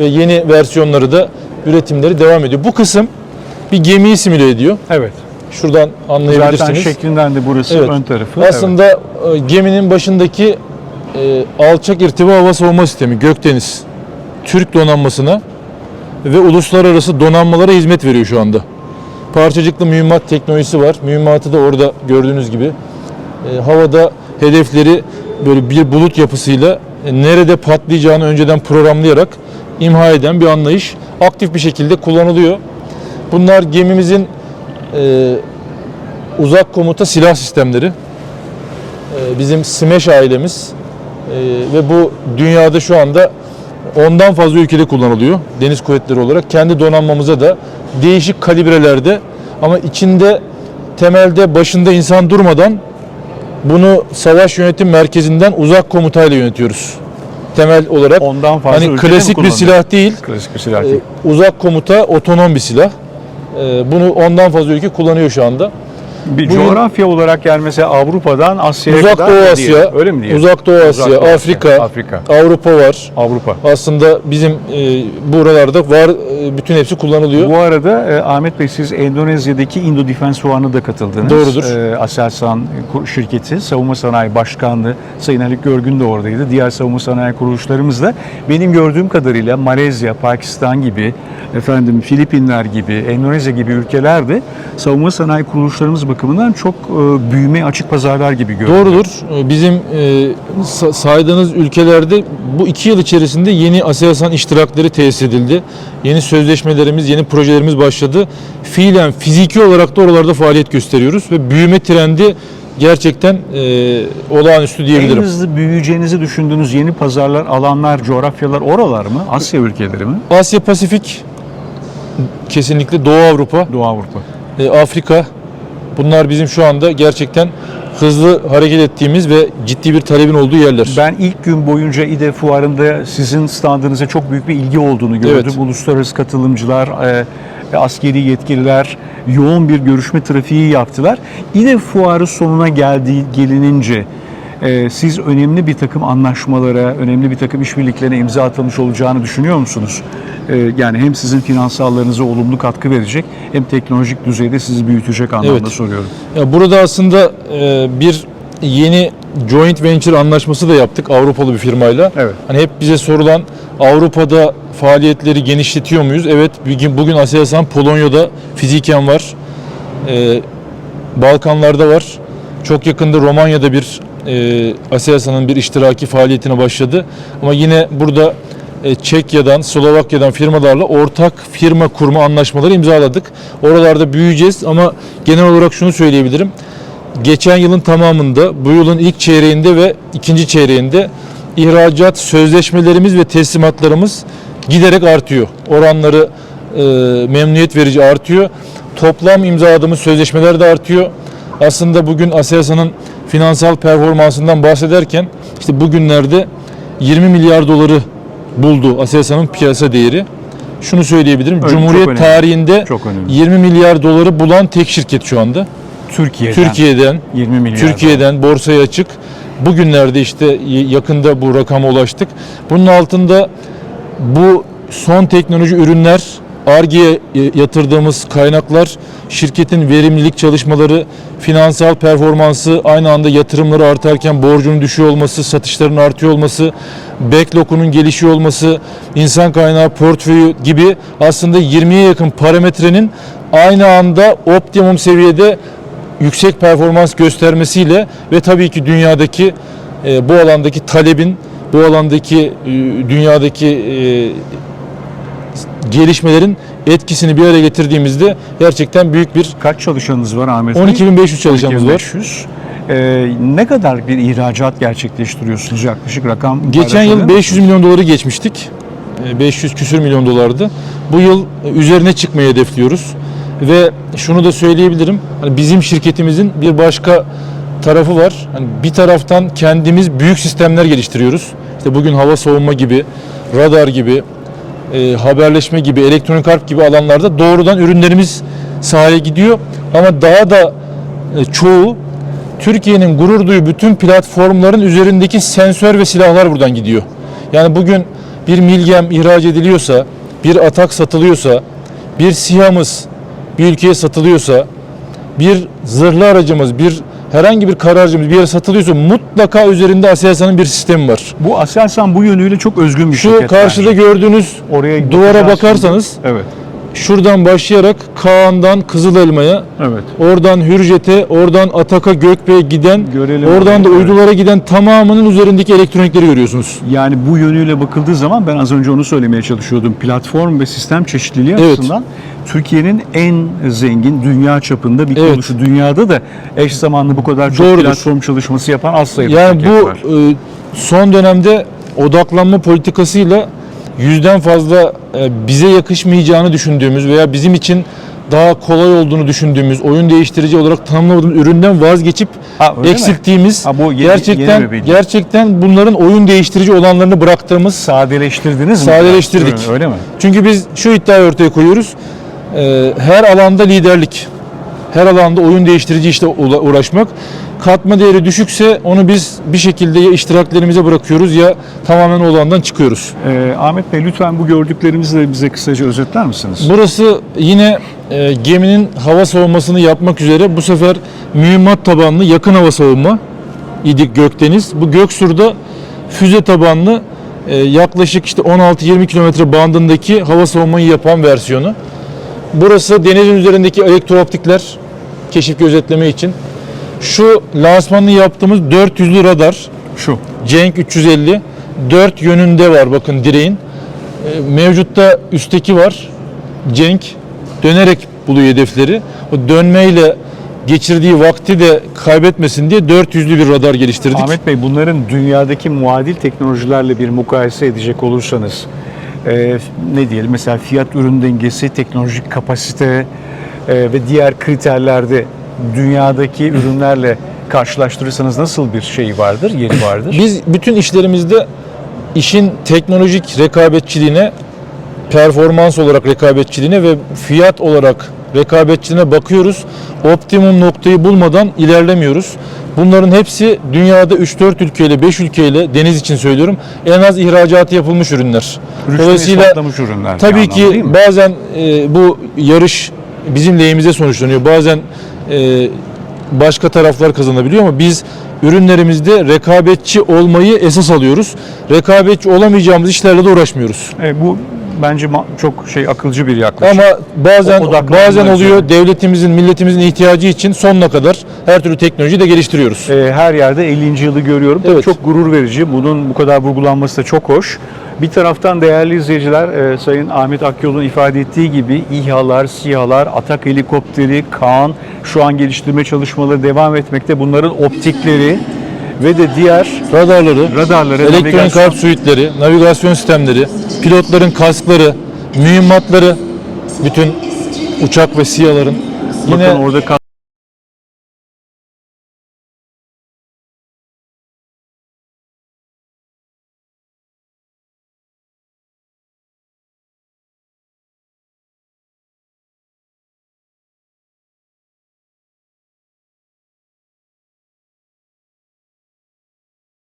ve yeni versiyonları da üretimleri devam ediyor. Bu kısım bir gemiyi simüle ediyor. Evet. Şuradan anlayabilirsiniz. Zaten şeklinden de burası Evet. ön tarafı. Aslında e, geminin başındaki e, alçak irtifa hava savunma sistemi Gökdeniz Türk donanmasına ve uluslararası donanmalara hizmet veriyor şu anda. Parçacıklı mühimmat teknolojisi var. Mühimmatı da orada gördüğünüz gibi. E, havada hedefleri böyle bir bulut yapısıyla e, nerede patlayacağını önceden programlayarak imha eden bir anlayış aktif bir şekilde kullanılıyor. Bunlar gemimizin e, uzak komuta silah sistemleri. Ee, bizim Smash ailemiz Ee, ve bu dünyada şu anda ondan fazla ülkede kullanılıyor deniz kuvvetleri olarak. Kendi donanmamıza da değişik kalibrelerde ama içinde temelde başında insan durmadan bunu savaş yönetim merkezinden uzak komutayla yönetiyoruz. Temel olarak Ondan fazla hani klasik bir silah değil, Klasik bir silah ee, değil. uzak komuta otonom bir silah. Ee, Bunu ondan fazla ülke kullanıyor şu anda. Bir bugün- coğrafya olarak yani mesela Avrupa'dan Asya'ya Uzak kadar Doğu Asya, değil. Öyle mi diyelim? Uzak Doğu Asya, Uzak Doğu Afrika, Afrika, Avrupa var. Avrupa. Aslında bizim e, buralarda var e, bütün hepsi kullanılıyor. Bu arada e, Ahmet Bey siz Endonezya'daki Indo Defense Fuarı'na da katıldınız. Doğrudur. E, Aselsan şirketi, Savunma Sanayi Başkanlığı Sayın Haluk Görgün de oradaydı. Diğer savunma sanayi kuruluşlarımız da. Benim gördüğüm kadarıyla Malezya, Pakistan gibi, efendim Filipinler gibi, Endonezya gibi ülkelerde savunma sanayi kuruluşlarımız bakımından çok e, büyüme açık pazarlar gibi görünüyor. Doğrudur. E, Bizim e, sa- saydığınız ülkelerde bu iki yıl içerisinde yeni ASEAN iştirakleri tesis edildi. Yeni sözleşmelerimiz, yeni projelerimiz başladı. Fiilen, fiziki olarak da oralarda faaliyet gösteriyoruz ve büyüme trendi gerçekten e, olağanüstü En diyebilirim. hızlı büyüyeceğinizi düşündüğünüz yeni pazarlar, alanlar, coğrafyalar oralar mı? Asya ülkeleri mi? Asya Pasifik kesinlikle Doğu Avrupa, Doğu Avrupa. e, Afrika bunlar bizim şu anda gerçekten hızlı hareket ettiğimiz ve ciddi bir talebin olduğu yerler. Ben ilk gün boyunca İDE fuarında sizin standınıza çok büyük bir ilgi olduğunu gördüm. Evet. Uluslararası katılımcılar, e, askeri yetkililer yoğun bir görüşme trafiği yaptılar. İDE fuarı sonuna geldiği gelinince e, siz önemli bir takım anlaşmalara, önemli bir takım işbirliklerine imza atılmış olacağını düşünüyor musunuz? E, yani hem sizin finansallarınıza olumlu katkı verecek hem teknolojik düzeyde sizi büyütecek anlamda Evet. soruyorum. Ya burada aslında e, bir yeni joint venture anlaşması da yaptık Avrupalı bir firmayla. Evet. Hani hep bize sorulan Avrupa'da faaliyetleri genişletiyor muyuz? Evet bugün, bugün Aselsan Polonya'da fiziken var. E, Balkanlarda var. Çok yakında Romanya'da bir e, Aselsan'ın bir iştiraki faaliyetine başladı. Ama yine burada e, Çekya'dan, Slovakya'dan firmalarla ortak firma kurma anlaşmaları imzaladık. Oralarda büyüyeceğiz ama genel olarak şunu söyleyebilirim. Geçen yılın tamamında, bu yılın ilk çeyreğinde ve ikinci çeyreğinde ihracat sözleşmelerimiz ve teslimatlarımız giderek artıyor. Oranları e, memnuniyet verici artıyor. Toplam imzaladığımız sözleşmeler de artıyor. Aslında bugün Aselsan'ın finansal performansından bahsederken işte bugünlerde 20 milyar doları buldu Aselsan'ın piyasa değeri. Şunu söyleyebilirim. çok Cumhuriyet önemli. tarihinde Çok önemli. 20 milyar doları bulan tek şirket şu anda. Türkiye'den, Türkiye'den 20 milyar Türkiye'den borsaya açık. Bugünlerde işte yakında bu rakama ulaştık. Bunun altında bu son teknoloji ürünler, ARGE'ye yatırdığımız kaynaklar, şirketin verimlilik çalışmaları, finansal performansı, aynı anda yatırımları artarken borcunun düşüyor olması, satışların artıyor olması, backlog'unun gelişiyor olması, insan kaynağı portföyü gibi aslında 20'ye yakın parametrenin aynı anda optimum seviyede yüksek performans göstermesiyle ve tabii ki dünyadaki e, bu alandaki talebin, bu alandaki e, dünyadaki e, gelişmelerin etkisini bir araya getirdiğimizde gerçekten büyük bir Kaç çalışanınız var Ahmet Bey? 12.500 çalışanımız var. 12.500. Ee, ne kadar bir ihracat gerçekleştiriyorsunuz yaklaşık rakam? Geçen yıl paylaşabilir 500 milyon doları geçmiştik. E, 500 küsür milyon dolardı. Bu yıl e, üzerine çıkmayı hedefliyoruz. Ve şunu da söyleyebilirim. Hani bizim şirketimizin bir başka tarafı var. Hani bir taraftan kendimiz büyük sistemler geliştiriyoruz. İşte bugün hava savunma gibi, radar gibi, e, haberleşme gibi, elektronik harp gibi alanlarda doğrudan ürünlerimiz sahaya gidiyor. Ama daha da e, çoğu Türkiye'nin gurur duyu bütün platformların üzerindeki sensör ve silahlar buradan gidiyor. Yani bugün bir Milgem ihraç ediliyorsa, bir Atak satılıyorsa, bir SİHA'mız bir ülkeye satılıyorsa, bir zırhlı aracımız, bir herhangi bir kara aracımız bir yere satılıyorsa mutlaka üzerinde Aselsan'ın bir sistemi var. Bu Aselsan bu yönüyle çok özgün bir Şu şirket. karşıda bence. gördüğünüz Oraya duvara bakarsanız şimdi. Evet. şuradan başlayarak Kaan'dan Kızılelma'ya, Evet. oradan Hürjet'e, oradan Atak'a, Gökbey'e giden, Görelim oradan da orayı, evet. uydulara giden tamamının üzerindeki elektronikleri görüyorsunuz. Yani bu yönüyle bakıldığı zaman ben az önce onu söylemeye çalışıyordum. Platform ve sistem çeşitliliği Evet. açısından Türkiye'nin en zengin dünya çapında bir Evet. kuruluşu. Dünyada da eş zamanlı bu kadar çok Doğrudur. platform çalışması yapan az sayıda Yani şirket bu var. e, son dönemde odaklanma politikasıyla yüzden fazla e, bize yakışmayacağını düşündüğümüz veya bizim için daha kolay olduğunu düşündüğümüz, oyun değiştirici olarak tanımlamadığımız üründen vazgeçip Ha, eksilttiğimiz, Ha, bu yeni- gerçekten yeni gerçekten bunların oyun değiştirici olanlarını bıraktığımız Sadeleştirdiniz mi? Sadeleştirdik. Öyle mi? Çünkü biz şu iddiayı ortaya koyuyoruz. Ee, her alanda liderlik, her alanda oyun değiştirici işte uğra- uğraşmak. Katma değeri düşükse onu biz bir şekilde ya iştiraklerimize bırakıyoruz ya tamamen o alandan çıkıyoruz. Ee, Ahmet Bey lütfen bu gördüklerimizi de bize kısaca özetler misiniz? Burası yine e, geminin hava savunmasını yapmak üzere bu sefer mühimmat tabanlı yakın hava savunma idik Gökdeniz. Bu Göksur'da füze tabanlı e, yaklaşık işte 16-20 kilometre bandındaki hava savunmayı yapan versiyonu. Burası denizin üzerindeki elektrooptikler keşif gözetleme için. Şu lansmanını yaptığımız 400'lü radar Şu. Cenk 350 dört yönünde var bakın direğin. E, Mevcutta üstteki var. Cenk dönerek buluyor hedefleri. O dönmeyle geçirdiği vakti de kaybetmesin diye 400'lü bir radar geliştirdik. Ahmet Bey bunların dünyadaki muadil teknolojilerle bir mukayese edecek olursanız e, ne diyelim mesela fiyat ürün dengesi, teknolojik kapasite e, ve diğer kriterlerde dünyadaki ürünlerle karşılaştırırsanız nasıl bir şey vardır, yeri vardır? Biz bütün işlerimizde işin teknolojik rekabetçiliğine, performans olarak rekabetçiliğine ve fiyat olarak rekabetçiliğine bakıyoruz. Optimum noktayı bulmadan ilerlemiyoruz. Bunların hepsi dünyada 3-4 ülkeyle, 5 ülkeyle deniz için söylüyorum en az ihracatı yapılmış ürünler. Rüştünü ispatlamış ürünler tabii ki bazen e, bu yarış bizim lehimize sonuçlanıyor. Bazen e, başka taraflar kazanabiliyor ama biz ürünlerimizde rekabetçi olmayı esas alıyoruz. Rekabetçi olamayacağımız işlerle de uğraşmıyoruz. E, bu bence çok şey akılcı bir yaklaşım. Ama bazen bazen oluyor üzerine. devletimizin, milletimizin ihtiyacı için sonuna kadar her türlü teknolojiyi de geliştiriyoruz. E, her yerde 50. yılı görüyorum. Tabii Evet. Çok gurur verici. Bunun bu kadar vurgulanması da çok hoş. Bir taraftan değerli izleyiciler, e, Sayın Ahmet Akyol'un ifade ettiği gibi İHA'lar, SİHA'lar, Atak helikopteri, Kaan şu an geliştirme çalışmaları devam etmekte. Bunların optikleri ve de diğer Radarları, radarları, elektronik harp suitleri, navigasyon sistemleri, pilotların kaskları, mühimmatları, bütün uçak ve SİHA'ların bakın yine orada